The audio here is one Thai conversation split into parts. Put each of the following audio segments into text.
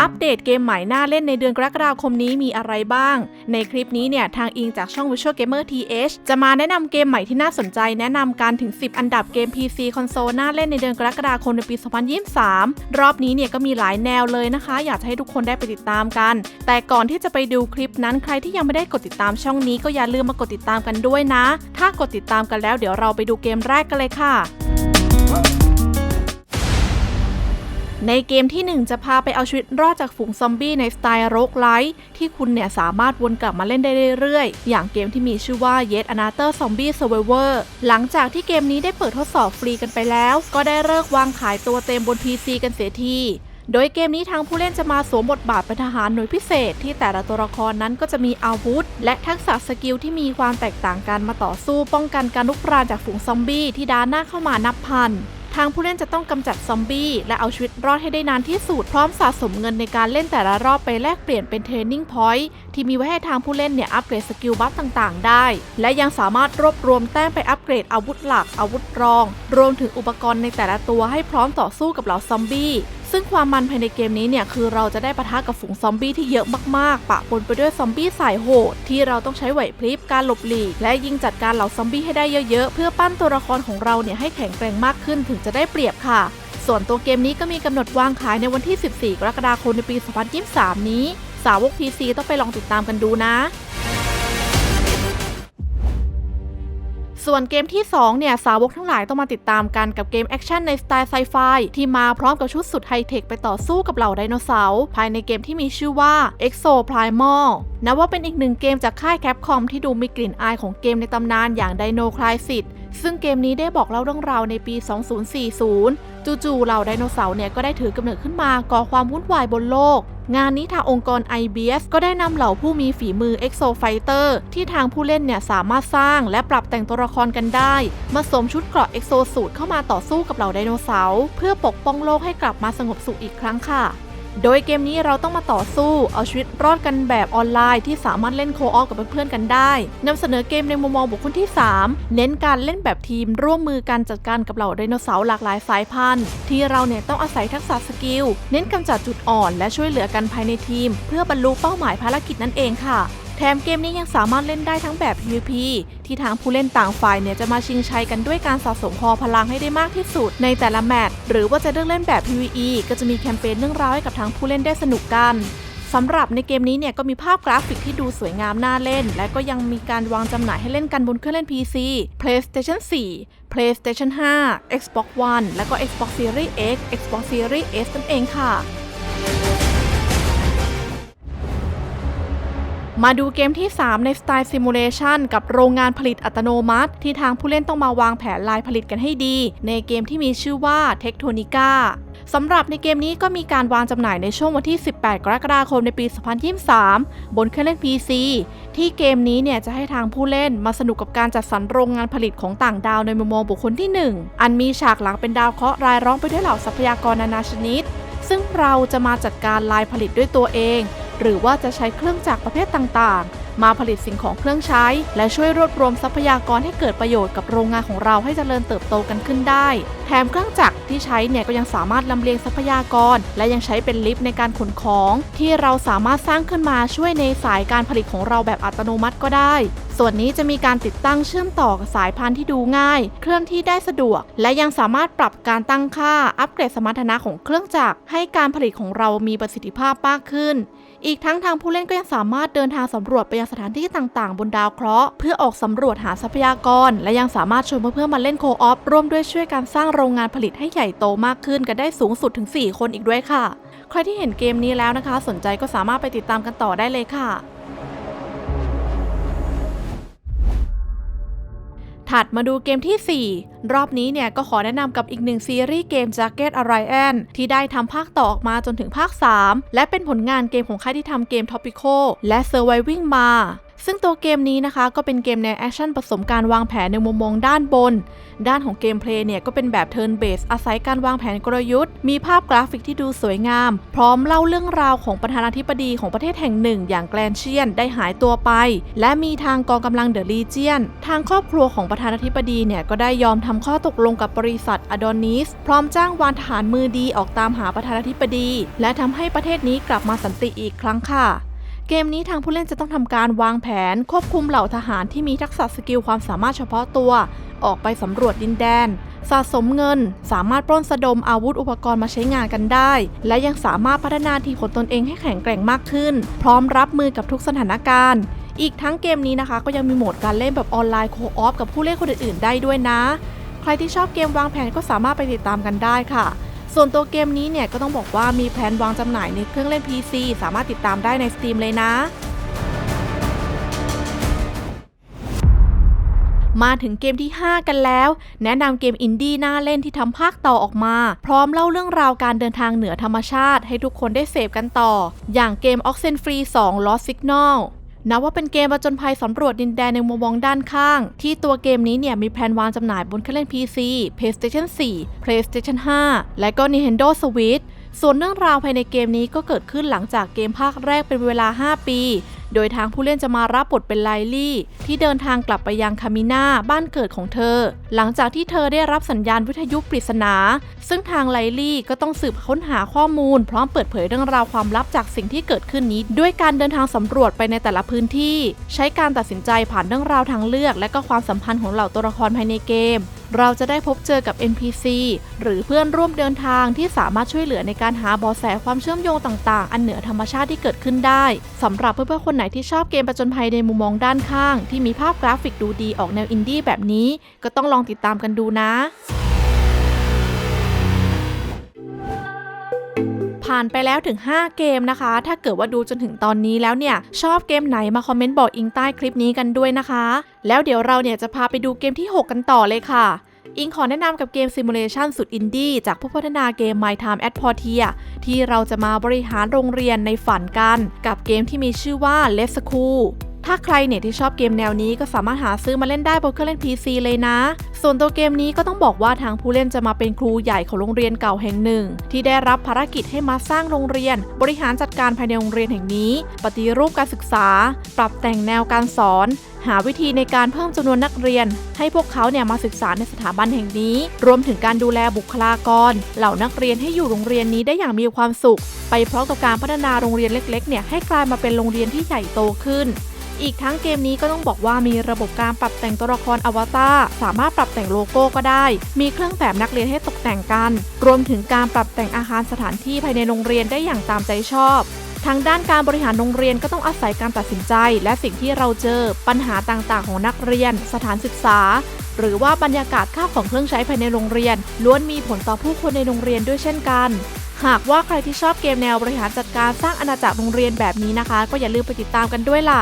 อัปเดตเกมใหม่หน่าเล่นในเดือนกรกฎาคมนี้มีอะไรบ้าง ในคลิปนี้เนี่ยทางอิงจากช่อง Visual Gamer TH จะมาแนะนำเกมใหม่ที่น่าสนใจแนะนำการถึง 10 อันดับเกม PC คอนโซลน่าเล่นในเดือนกรกฎาคมในปี 2023 รอบนี้เนี่ยก็มีหลายแนวเลยนะคะ อยากจะให้ทุกคนได้ไปติดตามกัน แต่ก่อนที่จะไปดูคลิปนั้นใครที่ยังไม่ได้กดติดตามช่องนี้ก็อย่าลืมมากดติดตามกันด้วยนะ ถ้ากดติดตามกันแล้วเดี๋ยวเราไปดูเกมแรกกันเลยค่ะ ในเกมที่ 1 จะพาไปเอาชีวิตรอดจากฝูงซอมบี้ในสไตล์โรกไลท์ที่คุณเนี่ยสามารถวนกลับมาเล่นได้เรื่อยๆ อย่างเกมที่มีชื่อว่า Yet Another Zombie Survivor หลังจากที่เกมนี้ได้เปิดทดสอบฟรีกันไปแล้ว ก็ได้เลิกวางขายตัวเต็มบน PC กันเสียทีโดยเกมนี้ทางผู้เล่นจะมาสวมบทบาทเป็นทหารหน่วยพิเศษ ที่แต่ละตัวละครนั้นก็จะมีอาวุธ และทักษะสกิลที่มีความแตกต่างกันมาต่อสู้ป้องกันการลุกรานจากฝูงซอมบี้ที่ด้านหน้าเข้ามานับพัน ทางผู้เล่นจะต้องกำจัดซอมบี้ และเอาชีวิตรอดให้ได้นานที่สุด พร้อมสะสมเงินในการเล่นแต่ละรอบไปแลกเปลี่ยนเป็นเทรนนิ่งพอยต์ที่มีไว้ให้ทางผู้เล่นเนี่ยอัปเกรดสกิลบัฟต่างๆ ได้ และยังสามารถรวบรวมแต้มไปอัปเกรดอาวุธหลักอาวุธรอง รวมถึงอุปกรณ์ในแต่ละตัวให้พร้อมต่อสู้กับเหล่าซอมบี้ ซึ่งความมันภายในเกมนี้เนี่ยคือเราจะได้ปะทะกับฝูงซอมบี้ที่เยอะมากๆ ปะปนไปด้วยซอมบี้สายโหดที่เราต้องใช้ไหวพริบการหลบหลีก และยิงจัดการเหล่าซอมบี้ให้ได้เยอะๆ เพื่อปั้นตัวละครของเราเนี่ยให้แข็งแกร่งมากขึ้นถึงจะได้เปรียบค่ะ ส่วนตัวเกมนี้ก็มีกำหนดวางขายในวันที่ 14 กรกฎาคมในปี 2023 นี้ สาวก PC ต้องไปลองติดตามกันดูนะ ส่วนเกมที่ 2 เนี่ย สาวกทั้งหลายต้องมาติดตามกันกับเกมแอคชั่นในสไตล์ไซไฟที่มาพร้อมกับชุดสุดไฮเทคไปต่อสู้กับเหล่าไดโนเสาร์ภายในเกมที่มีชื่อว่า Exo Primal นับว่าเป็นอีกหนึ่งเกมจากค่ายแคปคอมที่ดูมีกลิ่นอายของเกมในตำนานอย่างไดโนคลายสิทธ์ ซึ่งเกมนี้ได้บอกเล่าเรื่องราวในปี 2040 จู่ๆเหล่าไดโนเสาร์เนี่ยก็ได้ถือกำเนิดขึ้นมาก่อความวุ่นวายบนโลก งานนี้ทางองค์กร IBS ก็ได้นำเหล่าผู้มีฝีมือ Exo Fighter ที่ทางผู้เล่นเนี่ยสามารถสร้างและปรับแต่งตัวละครกันได้ มาสวมชุดเกราะ Exo สูตรเข้ามาต่อสู้กับเหล่าไดโนเสาร์เพื่อปกป้องโลกให้กลับมาสงบสุขอีกครั้งค่ะ โดยเกมนี้เราต้องมาต่อสู้ เอาชีวิตรอดกันแบบออนไลน์ที่สามารถเล่นโคออกับเพื่อนๆกันได้นำเสนอเกมในมุมมองบุคคลที่ 3 เน้นการเล่นแบบทีม ร่วมมือกันจัดการกับเหล่าไดโนเสาร์หลากหลายสายพันธุ์ ที่เราเนี่ยต้องอาศัยทักษะสกิล เน้นกำจัดจุดอ่อน และช่วยเหลือกันภายในทีม เพื่อบรรลุเป้าหมายภารกิจนั่นเองค่ะ แถมเกมนี้ยังสามารถเล่นได้ทั้งแบบ PVP ที่ทางผู้เล่นต่างฝ่ายเนี่ยจะมาชิงชัยกันด้วยการสะสมพอพลังให้ได้มากที่สุด ในแต่ละแมตช์หรือว่าจะเลือกเล่นแบบ PVE ก็จะมีแคมเปญเรื่องราวให้กับทางผู้เล่นได้สนุกกันสำหรับในเกมนี้เนี่ยก็มีภาพกราฟิกที่ดูสวยงามน่าเล่น และก็ยังมีการวางจำหน่ายให้เล่นกันบนเครื่องเล่น PC PlayStation 4 PlayStation 5 Xbox One และก็ Xbox Series X Xbox Series S นั่นเองค่ะ มาดูเกมที่ 3 ในสไตล์ซิมูเลชันกับโรงงานผลิตอัตโนมัติ ที่ทางผู้เล่นต้องมาวางแผนลายผลิตกันให้ดี ในเกมที่มีชื่อว่า t e c t o n i c a สำหรับในเกมนี้ก็มีการวางจำหน่ายในช่วงวันที่ 18 กรกฎาคมในปี 2023 บนเครื่องเล่น PC ที่เกมนี้เนี่ยจะให้ทางผู้เล่นมาสนุกกับการจัดสรรโรงงานผลิตของต่างดาวในมุมมองบุคคลที่ 1 อันมีฉากหลังเป็นดาวเคราะห์รายล้อมไปด้วยเหล่าทรัพยากรนานาชนิด ซึ่งเราจะมาจัดการลายผลิตด้วยตัวเอง หรือว่าจะใช้เครื่องจักรประเภทต่างๆ มาผลิตสิ่งของเครื่องใช้ และช่วยรวบรวมทรัพยากรให้เกิดประโยชน์กับโรงงานของเราให้เจริญเติบโตกันขึ้นได้ แถมเครื่องจักรที่ใช้เนี่ยก็ยังสามารถลำเลียงทรัพยากร และยังใช้เป็นลิฟต์ในการขนของ ที่เราสามารถสร้างขึ้นมาช่วยในสายการผลิตของเราแบบอัตโนมัติก็ได้ ส่วนนี้จะมีการติดตั้งเชื่อมต่อกับสายพานที่ดูง่าย เคลื่อนที่ได้สะดวก และยังสามารถปรับการตั้งค่าอัปเกรดสมรรถนะของเครื่องจักรให้การผลิตของเรามีประสิทธิภาพมากขึ้น อีกทั้งทางผู้เล่นก็ยังสามารถเดินทางสำรวจไปยังสถานที่ต่างๆ บนดาวเคราะห์เพื่อออกสำรวจหาทรัพยากร และยังสามารถชวนเพื่อนๆมาเล่นโคออฟร่วมด้วยช่วยการสร้างโรงงานผลิตให้ใหญ่โตมากขึ้นกันได้สูงสุดถึง 4 คนอีกด้วยค่ะ ใครที่เห็นเกมนี้แล้วนะคะ สนใจก็สามารถไปติดตามกันต่อได้เลยค่ะ ถัดมาดูเกมที่ 4 รอบนี้เนี่ยก็ขอแนะนำกับอีกหนึ่งซีรีส์เกม Jacket a r i a n ที่ได้ทำภาคต่อออกมาจนถึงภาค 3 และเป็นผลงานเกมของค่ายที่ทำเกม Topico และ Surviving มา ซึ่งตัวเกมนี้นะคะก็เป็นเกมแนวแอคชั่นผสมการวางแผนในมุมมองด้านบน ด้านของเกมเพลย์เนี่ยก็เป็นแบบเทิร์นเบสอาศัยการวางแผนกลยุทธ์ มีภาพกราฟิกที่ดูสวยงาม พร้อมเล่าเรื่องราวของประธานาธิบดีของประเทศแห่งหนึ่ง อย่างแกลนเชียนได้หายตัวไป และมีทางกองกำลังเดอะลีเจียน ทางครอบครัวของประธานาธิบดีเนี่ยก็ได้ยอมทำข้อตกลงกับบริษัทอดอนิสพร้อมจ้างวานทหารมือดีออกตามหาประธานาธิบดี และทำให้ประเทศนี้กลับมาสันติอีกครั้งค่ะ เกมนี้ทางผู้เล่นจะต้องทำการวางแผน ควบคุมเหล่าทหารที่มีทักษะสกิลความสามารถเฉพาะตัว ออกไปสำรวจดินแดน สะสมเงิน สามารถปล้นสะดมอาวุธอุปกรณ์มาใช้งานกันได้ และยังสามารถพัฒนาทีมของตนเองให้แข็งแกร่งมากขึ้น พร้อมรับมือกับทุกสถานการณ์อีกทั้งเกมนี้นะคะ ก็ยังมีโหมดการเล่นแบบออนไลน์โคออฟกับผู้เล่นคนอื่นๆได้ด้วยนะ ใครที่ชอบเกมวางแผนก็สามารถไปติดตามกันได้ค่ะ ส่วนตัวเกมนี้เนี่ยก็ต้องบอกว่ามีแผนวางจำหน่ายในเครื่องเล่น PC สามารถติดตามได้ใน Steam เลยนะ มาถึงเกมที่ 5 กันแล้ว แนะนำเกมอินดี้น่าเล่นที่ทำภาคต่อออกมา พร้อมเล่าเรื่องราวการเดินทางเหนือธรรมชาติ ให้ทุกคนได้เสพกันต่อ อย่างเกม Oxenfree 2 Lost Signal นับว่าเป็นเกมประจนภัยสำรวจดินแดนในมุมมองด้านข้าง ที่ตัวเกมนี้เนี่ยมีแผนวางจำหน่ายบนเครื่องเล่น PC PlayStation 4 PlayStation 5 และก็ Nintendo Switch ส่วนเรื่องราวภายในเกมนี้ก็เกิดขึ้นหลังจากเกมภาคแรกเป็นเวลา 5 ปี โดยทางผู้เล่นจะมารับบทเป็นไลลี่ ที่เดินทางกลับไปยังคามิน่าบ้านเกิดของเธอ หลังจากที่เธอได้รับสัญญาณวิทยุปริศนา ซึ่งทางไลลี่ก็ต้องสืบค้นหาข้อมูล พร้อมเปิดเผยเรื่องราวความลับจากสิ่งที่เกิดขึ้นนี้ ด้วยการเดินทางสำรวจไปในแต่ละพื้นที่ ใช้การตัดสินใจผ่านเรื่องราวทางเลือก และก็ความสัมพันธ์ของเหล่าตัวละครภายในเกม เราจะได้พบเจอกับ NPC หรือเพื่อนร่วมเดินทางที่สามารถช่วยเหลือในการหาเบาะแสความเชื่อมโยงต่างๆ อันเหนือธรรมชาติที่เกิดขึ้นได้สำหรับเพื่อนๆคนไหนที่ชอบเกมประจนภัยในมุมมองด้านข้าง ที่มีภาพกราฟิกดูดีออกแนวอินดี้แบบนี้ ก็ต้องลองติดตามกันดูนะ ผ่านไปแล้วถึง 5 เกมนะคะ ถ้าเกิดว่าดูจนถึงตอนนี้แล้วเนี่ย ชอบเกมไหนมาคอมเมนต์บอกอิงใต้คลิปนี้กันด้วยนะคะ แล้วเดี๋ยวเราเนี่ยจะพาไปดูเกมที่ 6 กันต่อเลยค่ะอิงขอแนะนำกับเกมซิมูเลชันสุดอินดี้จากผู้พัฒนาเกม My Time at Portia ที่เราจะมาบริหารโรงเรียนในฝันกัน กับเกมที่มีชื่อว่า Let's School ถ้าใครเนี่ยที่ชอบเกมแนวนี้ก็สามารถหาซื้อมาเล่นได้บนเครื่องเล่น PC เลยนะ ส่วนตัวเกมนี้ก็ต้องบอกว่าทางผู้เล่นจะมาเป็นครูใหญ่ของโรงเรียนเก่าแห่งหนึ่ง ที่ได้รับภารกิจให้มาสร้างโรงเรียน บริหารจัดการภายในโรงเรียนแห่งนี้ ปฏิรูปการศึกษา ปรับแต่งแนวการสอน หาวิธีในการเพิ่มจำนวนนักเรียน ให้พวกเขาเนี่ยมาศึกษาในสถาบันแห่งนี้ รวมถึงการดูแลบุคลากร เหล่านักเรียนให้อยู่โรงเรียนนี้ได้อย่างมีความสุข ไปพร้อมกับการพัฒนาโรงเรียนเล็กๆเนี่ยให้กลายมาเป็นโรงเรียนที่ใหญ่โตขึ้น อีกทั้งเกมนี้ก็ต้องบอกว่ามีระบบการปรับแต่งตัวละครอวตารสามารถปรับแต่งโลโก้ก็ได้ มีเครื่องแบบนักเรียนให้ตกแต่งกัน รวมถึงการปรับแต่งอาคารสถานที่ภายในโรงเรียนได้อย่างตามใจชอบทางด้านการบริหารโรงเรียนก็ต้องอาศัยการตัดสินใจ และสิ่งที่เราเจอ ปัญหาต่างๆ ของนักเรียน สถานศึกษา หรือว่าบรรยากาศค่าของเครื่องใช้ภายในโรงเรียน ล้วนมีผลต่อผู้คนในโรงเรียนด้วยเช่นกัน หากว่าใครที่ชอบเกมแนวบริหารจัดการสร้างอาณาจักรโรงเรียนแบบนี้นะคะ ก็อย่าลืมไปติดตามกันด้วยล่ะ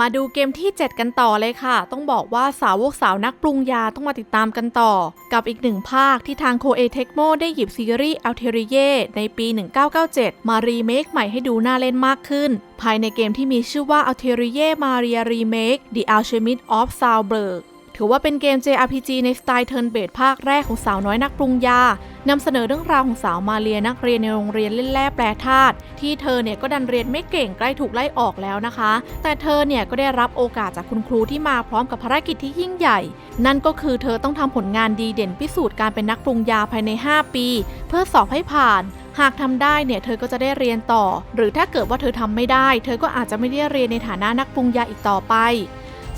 มาดูเกมที่ 7 กันต่อเลยค่ะ ต้องบอกว่าสาวกสาวนักปรุงยาต้องมาติดตามกันต่อ กับอีกหนึ่งภาคที่ทางโคเอเทคโมได้หยิบซีรีส์ a l t e r i e ในปี 1997 มารีเมคใหม่ให้ดูน่าเล่นมากขึ้น ภายในเกมที่มีชื่อว่า a l t e r i e Maria Remake The Alchemist of Salzburg ถือว่าเป็นเกม JRPG ในสไตล์เทิร์นเบดภาคแรกของสาวน้อยนักปรุงยานำเสนอเรื่องราวของสาวมาเรียนักเรียนในโรงเรียนเล่นแร่แปรธาตุที่เธอเนี่ยก็ดันเรียนไม่เก่งใกล้ถูกไล่ออกแล้วนะคะ แต่เธอเนี่ยก็ได้รับโอกาสจากคุณครูที่มาพร้อมกับภารกิจที่ยิ่งใหญ่ นั่นก็คือเธอต้องทำผลงานดีเด่นพิสูจน์การเป็นนักปรุงยาภายใน 5 ปี เพื่อสอบให้ผ่านหากทำได้เนี่ยเธอก็จะได้เรียนต่อ หรือถ้าเกิดว่าเธอทำไม่ได้ เธอก็อาจจะไม่ได้เรียนในฐานะนักปรุงยาอีกต่อไป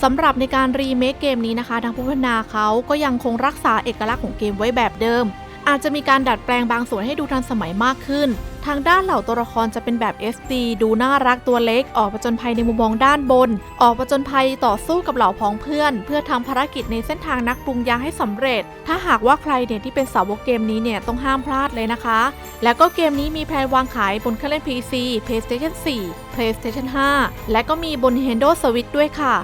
สำหรับในการรีเมคเกมนี้นะคะ ทางผู้พัฒนาเขาก็ยังคงรักษาเอกลักษณ์ของเกมไว้แบบเดิม อาจจะมีการดัดแปลงบางส่วนให้ดูทันสมัยมากขึ้น ทางด้านเหล่าตัวละครจะเป็นแบบ SD ดูน่ารักตัวเล็ก ออกประจนภัยในมุมมองด้านบน ออกประจนภัยต่อสู้กับเหล่าพ้องเพื่อน เพื่อทำภารกิจในเส้นทางนักปรุงยาให้สำเร็จ ถ้าหากว่าใครเนี่ยที่เป็นสาวกเกมนี้เนี่ยต้องห้ามพลาดเลยนะคะ แล้วก็เกมนี้มีแพลนวางขายบนเครื่องเล่น PC PlayStation 4 PlayStation 5 และก็มีบน Nintendo Switch ด้วยค่ะ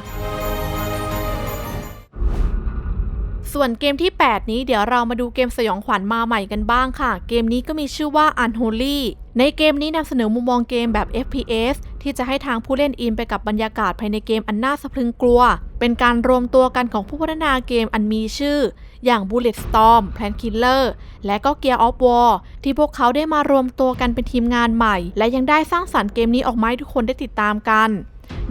ส่วนเกมที่ 8 นี้เดี๋ยวเรามาดูเกมสยองขวัญมาใหม่กันบ้างค่ะ เกมนี้ก็มีชื่อว่า Unholy ในเกมนี้นำเสนอมุมมองเกมแบบ FPS ที่จะให้ทางผู้เล่นอินไปกับบรรยากาศภายในเกมอันน่าสะพรึงกลัว เป็นการรวมตัวกันของผู้พัฒนาเกมอันมีชื่อ อย่าง Bullet Storm Plan Killer และก็ Gear of War ที่พวกเขาได้มารวมตัวกันเป็นทีมงานใหม่ และยังได้สร้างสรรค์เกมนี้ออกมาให้ทุกคนได้ติดตามกัน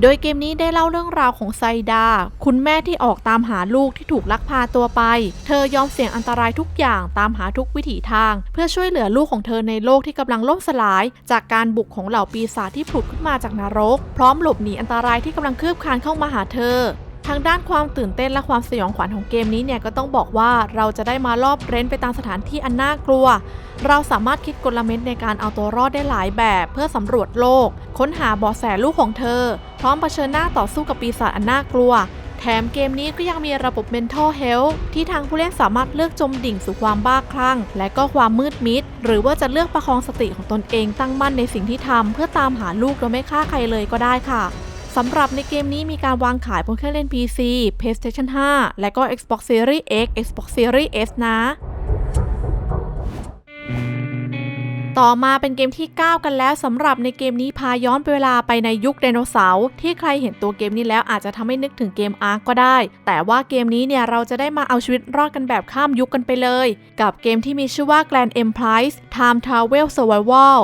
โดยเกมนี้ได้เล่าเรื่องราวของไซดา คุณแม่ที่ออกตามหาลูกที่ถูกลักพาตัวไป เธอยอมเสี่ยงอันตรายทุกอย่างตามหาทุกวิถีทาง เพื่อช่วยเหลือลูกของเธอในโลกที่กำลังล่มสลาย จากการบุกของเหล่าปีศาจที่ผุดขึ้นมาจากนรก พร้อมหลบหนีอันตรายที่กำลังคืบคลานเข้ามาหาเธอ ทางด้านความตื่นเต้นและความสยองขวัญของเกมนี้เนี่ยก็ต้องบอกว่าเราจะได้มาลอบเร้นไปตามสถานที่อันน่ากลัว เราสามารถคิดกลเม็ดในการเอาตัวรอดได้หลายแบบ เพื่อสำรวจโลก ค้นหาเบาะแสลูกของเธอ พร้อมเผชิญหน้าต่อสู้กับปีศาจอันน่ากลัว แถมเกมนี้ก็ยังมีระบบ mental health ที่ทางผู้เล่นสามารถเลือกจมดิ่งสู่ความบ้าคลั่ง และก็ความมืดมิด หรือว่าจะเลือกประคองสติของตนเองตั้งมั่นในสิ่งที่ทำเพื่อตามหาลูกโดยไม่ฆ่าใครเลยก็ได้ค่ะ สำหรับในเกมนี้มีการวางขายบนเครื่องเล่น PC PlayStation 5 และก็ Xbox Series X Xbox Series S นะ ต่อมาเป็นเกมที่ 9 กันแล้วสำหรับในเกมนี้พาย้อนไปเวลาไปในยุคไดโนเสาร์ที่ใครเห็นตัวเกมนี้แล้วอาจจะทำให้นึกถึงเกมอาร์ก็ได้ แต่ว่าเกมนี้เนี่ยเราจะได้มาเอาชีวิตรอดกันแบบข้ามยุคกันไปเลย กับเกมที่มีชื่อว่า Grand Empire Time Travel Survival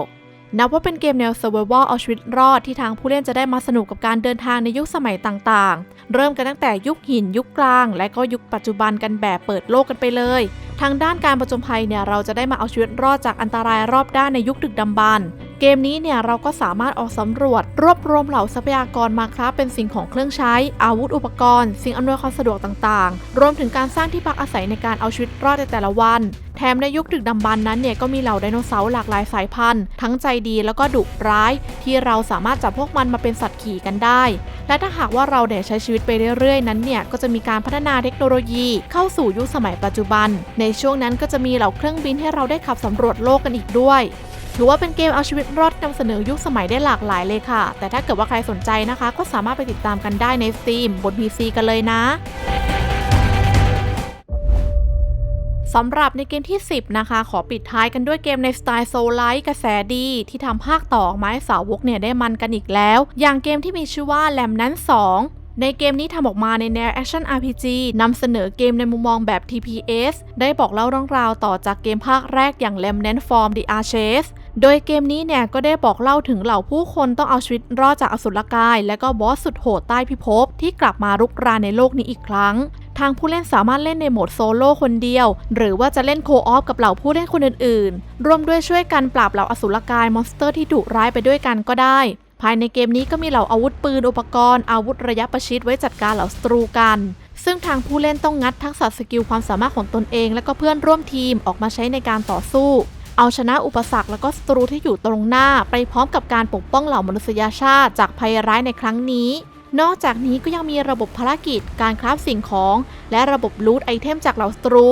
นับว่าเป็นเกมแนว Survival เอาชีวิตรอดที่ทางผู้เล่นจะได้มาสนุกกับการเดินทางในยุคสมัยต่างๆ เริ่มกันตั้งแต่ยุคหินยุคกลาง และก็ยุคปัจจุบันกันแบบเปิดโลกกันไปเลย ทางด้านการประจมภัยเนี่ยเราจะได้มาเอาชีวิตรอดจากอันตรายรอบด้านในยุคดึกดำบรรพ์ เกมนี้เนี่ยเราก็สามารถออกสำรวจ รวบรวมเหล่าทรัพยากรมาครับเป็นสิ่งของเครื่องใช้ อาวุธอุปกรณ์ สิ่งอำนวยความสะดวกต่างๆ รวมถึงการสร้างที่พักอาศัยในการเอาชีวิตรอดในแต่ละวัน แถมในยุคดึกดำบรรนั้นเนี่ยก็มีเหล่าไดโนเสาร์หลากหลายสายพันธุ์ ทั้งใจดีแล้วก็ดุร้าย ที่เราสามารถจับพวกมันมาเป็นสัตว์ขี่กันได้ และถ้าหากว่าเราเนี่ยใช้ชีวิตไปเรื่อยๆ นั้นเนี่ยก็จะมีการพัฒนาเทคโนโลยี เข้าสู่ยุคสมัยปัจจุบัน ในช่วงนั้นก็จะมีเหล่าเครื่องบินให้เราได้ขับสำรวจโลกกันอีกด้วย ถือว่าเป็นเกมเอาชีวิตรอดนำเสนอยุคสมัยได้หลากหลายเลยค่ะ แต่ถ้าเกิดว่าใครสนใจนะคะ ก็สามารถไปติดตามกันได้ใน Steam บน PC กันเลยนะสำหรับในเกมที่ 10 นะคะ ขอปิดท้ายกันด้วยเกมในสไตล์โซลไลท์กระแสดี ที่ทำภาคต่อออกมาให้สาวกเนี่ยได้มันกันอีกแล้ว อย่างเกมที่มีชื่อว่าแลมนั้น 2ในเกมนี้ทำออกมาในแนวแอคชั่น RPG นำเสนอเกมในมุมมองแบบ TPS ได้บอกเล่าเรื่องราวต่อจากเกมภาคแรกอย่าง Remnant from the Ashes โดยเกมนี้เนี่ยก็ได้บอกเล่าถึงเหล่าผู้คนต้องเอาชีวิตรอดจากอสุรกาย และก็บอสสุดโหดใต้พิภพที่กลับมารุกรานในโลกนี้อีกครั้ง ทางผู้เล่นสามารถเล่นในโหมดโซโล่คนเดียว หรือว่าจะเล่นโคออฟกับเหล่าผู้เล่นคนอื่นๆ ร่วมด้วยช่วยกันปราบเหล่าอสุรกายมอนสเตอร์ที่ดุร้ายไปด้วยกันก็ได้ภายในเกมนี้ก็มีเหล่าอาวุธปืนอุปกรณ์อาวุธระยะประชิดไว้จัดการเหล่าศัตรูกัน ซึ่งทางผู้เล่นต้องงัดทักษะสกิลความสามารถของตนเอง และก็เพื่อนร่วมทีมออกมาใช้ในการต่อสู้ เอาชนะอุปสรรคและก็ศัตรูที่อยู่ตรงหน้าไปพร้อมกับการปกป้องเหล่ามนุษยชาติจากภัยร้ายในครั้งนี้ นอกจากนี้ก็ยังมีระบบภารกิจ การคราฟสิ่งของ และระบบลูทไอเทมจากเหล่าศัตรู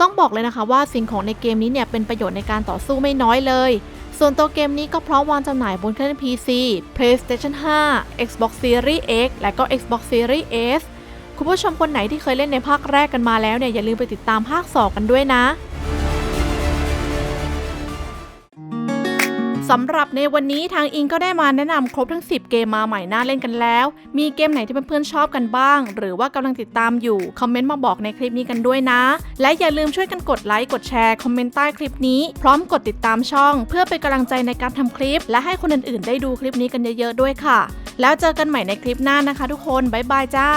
ต้องบอกเลยนะคะว่าสิ่งของในเกมนี้เนี่ยเป็นประโยชน์ในการต่อสู้ไม่น้อยเลย ส่วนตัวเกมนี้ก็พร้อมวางจำหน่ายบนเครื่อง PC PlayStation 5 Xbox Series X และก็ Xbox Series S คุณผู้ชมคนไหนที่เคยเล่นในภาคแรกกันมาแล้วเนี่ยอย่าลืมไปติดตามภาค 2 กันด้วยนะ สำหรับในวันนี้ทางอิงก็ได้มาแนะนำครบทั้ง 10 เกมมาใหม่น่าเล่นกันแล้ว มีเกมไหนที่เพื่อนๆชอบกันบ้าง หรือว่ากำลังติดตามอยู่ คอมเมนต์มาบอกในคลิปนี้กันด้วยนะ และอย่าลืมช่วยกันกดไลค์ กดแชร์ คอมเมนต์ใต้คลิปนี้ พร้อมกดติดตามช่อง เพื่อเป็นกำลังใจในการทำคลิป และให้คนอื่นๆ ได้ดูคลิปนี้กันเยอะๆด้วยค่ะ แล้วเจอกันใหม่ในคลิปหน้านะคะ ทุกคนบ๊ายบายจ้า